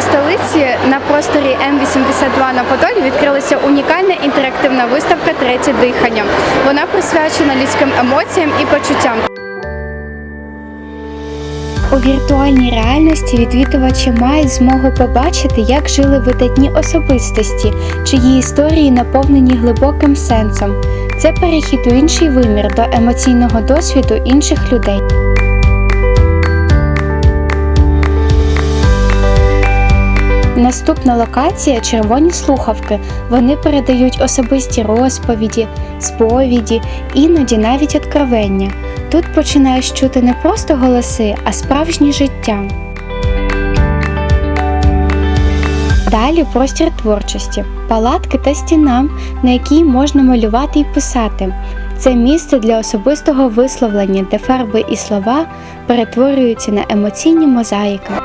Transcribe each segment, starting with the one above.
столиці на просторі М82 на Подолі відкрилася унікальна інтерактивна виставка Третє дихання. Вона присвячена людським емоціям і почуттям. У віртуальній реальності відвідувачі мають змогу побачити, як жили видатні особистості, чиї історії наповнені глибоким сенсом. Це перехід у інший вимір до емоційного досвіду інших людей. Наступна локація червоні слухавки. Вони передають особисті розповіді, сповіді, іноді навіть откровення. Тут починаєш чути не просто голоси, а справжнє життя. Далі простір творчості, палатки та стіна, на якій можна малювати і писати. Це місце для особистого висловлення, де фарби і слова перетворюються на емоційні мозаїки.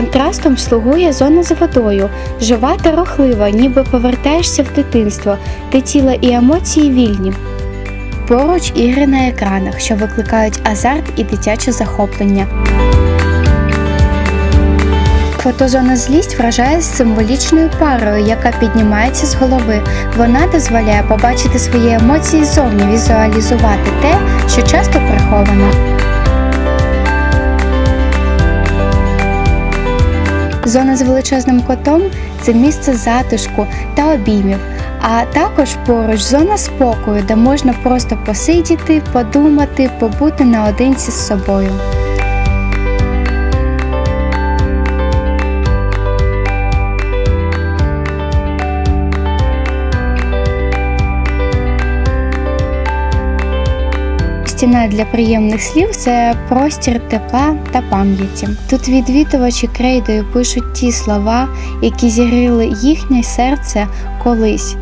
Контрастом слугує зона за водою, жива та рухлива, ніби повертаєшся в дитинство, де тіло і емоції вільні. Поруч ігри на екранах, що викликають азарт і дитяче захоплення. Фотозона злість вражає символічною парою, яка піднімається з голови. Вона дозволяє побачити свої емоції ззовні, візуалізувати те, що часто приховано. Зона з величезним котом це місце затишку та обіймів, а також поруч зона спокою, де можна просто посидіти, подумати, побути наодинці з собою. Стіна для приємних слів це простір тепла та пам'яті. Тут відвідувачі крейдою пишуть ті слова, які зігріли їхнє серце колись.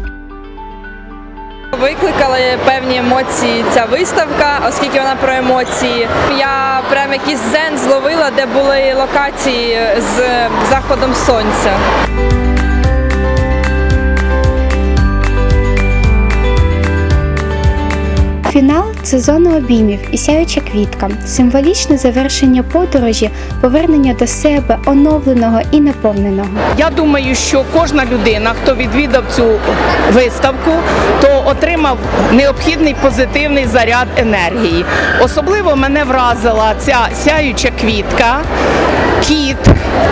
Викликала певні емоції ця виставка, оскільки вона про емоції. Я прям якийсь зен зловила, де були локації з заходом сонця. Фінал це зона обіймів і сяюча квітка, символічне завершення подорожі, повернення до себе, оновленого і наповненого. Я думаю, що кожна людина, хто відвідав цю виставку, то отримав необхідний позитивний заряд енергії. Особливо мене вразила ця сяюча квітка, кіт,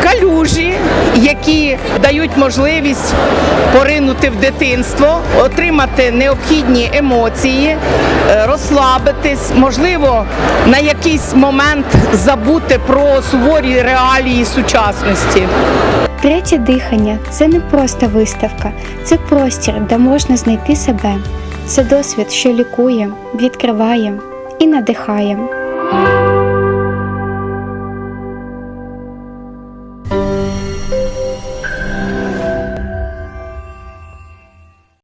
калюжі, які дають можливість поринути в дитинство, отримати необхідні емоції, е, розслабитись, можливо, на якийсь момент забути про суворі реалії сучасності. Третє дихання це не просто виставка, це простір, де можна знайти себе. Це досвід, що лікує, відкриває і надихає.